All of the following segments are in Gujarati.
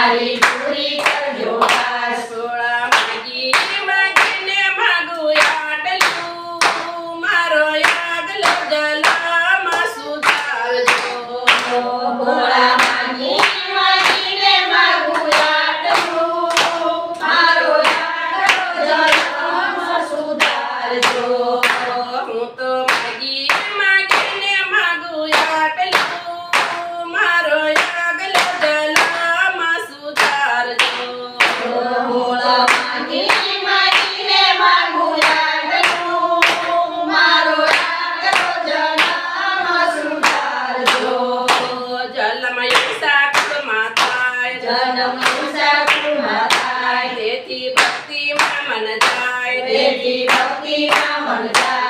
Hari Puri ભક્તિમાં મન જાય દેવી ભક્તિમાં મન જાય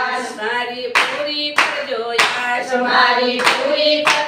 Hallelujah.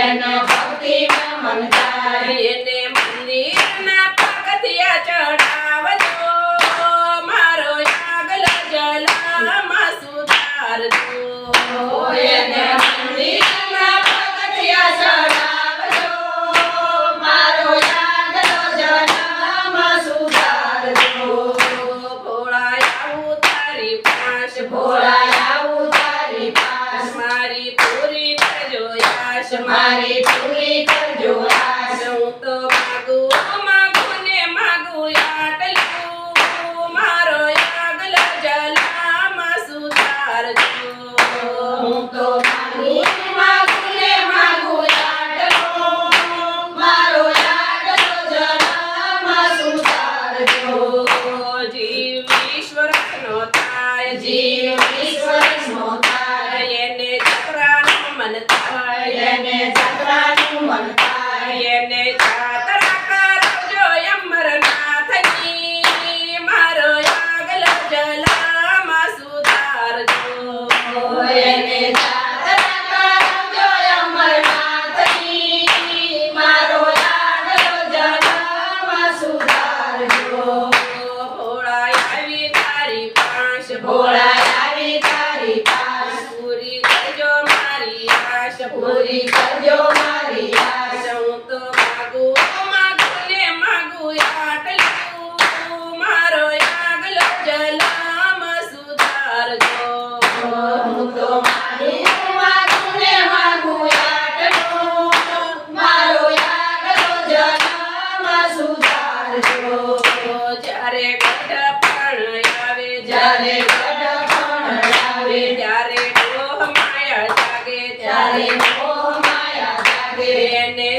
and no fuck you ભોળા આવી તારી પાસ. પૂરી કરજો મારી આશ પૂરી કરજો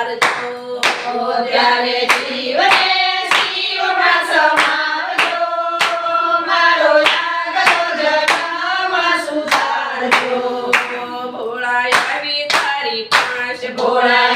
પારજો ત્યારે આવી તારી પાંચ ભોળાય